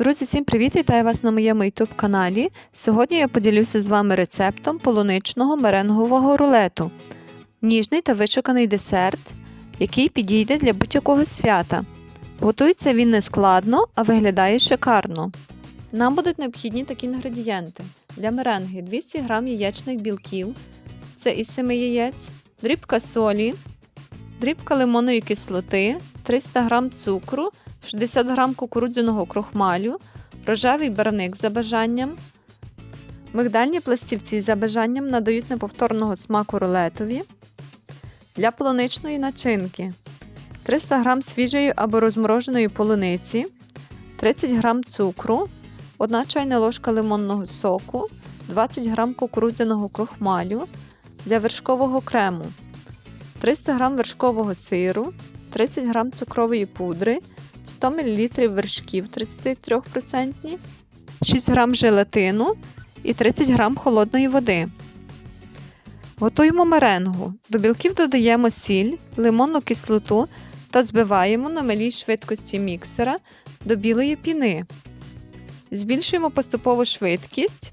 Друзі, всім привіт! Вітаю вас на моєму YouTube каналі. Сьогодні я поділюся з вами рецептом полуничного меренгового рулету. Ніжний та вишуканий десерт, який підійде для будь-якого свята. Готується він не складно, а виглядає шикарно. Нам будуть необхідні такі інгредієнти. Для меренги 200 г яєчних білків, це із 7 яєць, дрібка солі, дрібка лимонної кислоти, 300 г цукру, 60 г кукурудзяного крохмалю, рожевий барник за бажанням. Мигдальні пластівці за бажанням надають неповторного смаку рулетові. Для полуничної начинки 300 г свіжої або розмороженої полуниці, 30 г цукру, 1 чайна ложка лимонного соку, 20 г кукурудзяного крохмалю для вершкового крему, 300 г вершкового сиру, 30 г цукрової пудри, 100 мл вершків 33%, 6 г желатину і 30 г холодної води. Готуємо меренгу. До білків додаємо сіль, лимонну кислоту та збиваємо на малій швидкості міксера до білої піни. Збільшуємо поступову швидкість.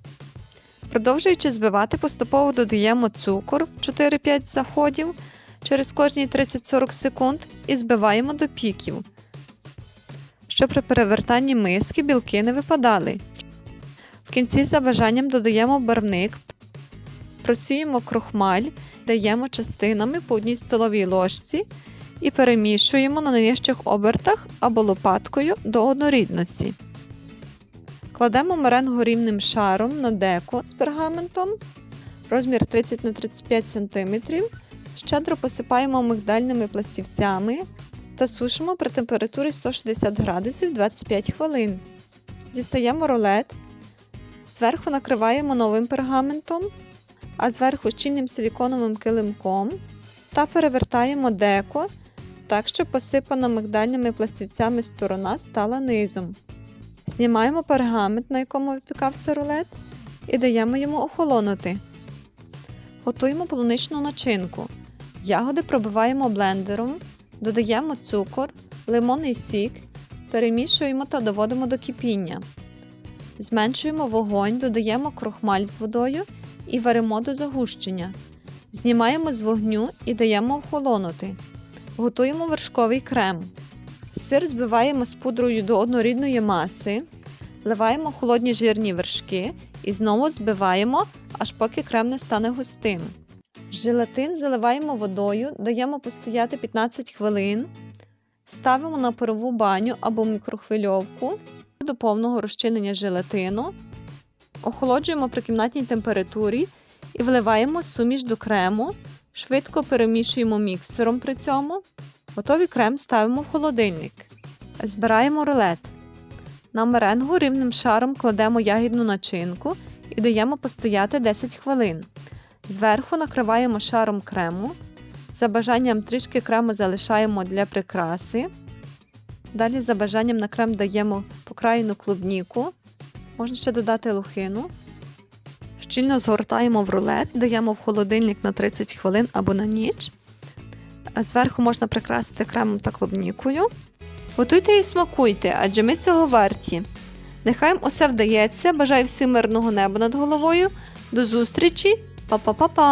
Продовжуючи збивати, поступово додаємо цукор 4-5 заходів через кожні 30-40 секунд і збиваємо до піків, щоб при перевертанні миски білки не випадали. В кінці за бажанням додаємо барвник, працюємо крохмаль, даємо частинами по одній столовій ложці і перемішуємо на найнижчих обертах або лопаткою до однорідності. Кладемо меренгу рівним шаром на деко з пергаментом, розмір 30 на 35 см. Щедро посипаємо мигдальними пластівцями та сушимо при температурі 160 градусів 25 хвилин. Дістаємо рулет, зверху накриваємо новим пергаментом, а зверху щільним силіконовим килимком та перевертаємо деко так, щоб посипана мигдальними пластівцями сторона стала низом. Знімаємо пергамент, на якому випікався рулет, і даємо йому охолонути. Готуємо полуничну начинку. Ягоди пробиваємо блендером, додаємо цукор, лимонний сік, перемішуємо та доводимо до кипіння. Зменшуємо вогонь, додаємо крохмаль з водою і варимо до загущення. Знімаємо з вогню і даємо охолонути. Готуємо вершковий крем. Сир збиваємо з пудрою до однорідної маси, вливаємо холодні жирні вершки і знову збиваємо, аж поки крем не стане густим. Желатин заливаємо водою, даємо постояти 15 хвилин, ставимо на парову баню або мікрохвильовку до повного розчинення желатину, охолоджуємо при кімнатній температурі і вливаємо суміш до крему, швидко перемішуємо міксером при цьому. Готовий крем ставимо в холодильник. Збираємо рулет. На меренгу рівним шаром кладемо ягідну начинку і даємо постояти 10 хвилин. Зверху накриваємо шаром крему. За бажанням трішки крему залишаємо для прикраси. Далі, за бажанням на крем даємо покраєну клубніку. Можна ще додати лухину. Щільно згортаємо в рулет, даємо в холодильник на 30 хвилин або на ніч. Зверху можна прикрасити кремом та клубнікою. Готуйте і смакуйте, адже ми цього варті. Нехай усе вдається. Бажаю всім мирного неба над головою. До зустрічі! Па-па-па-па!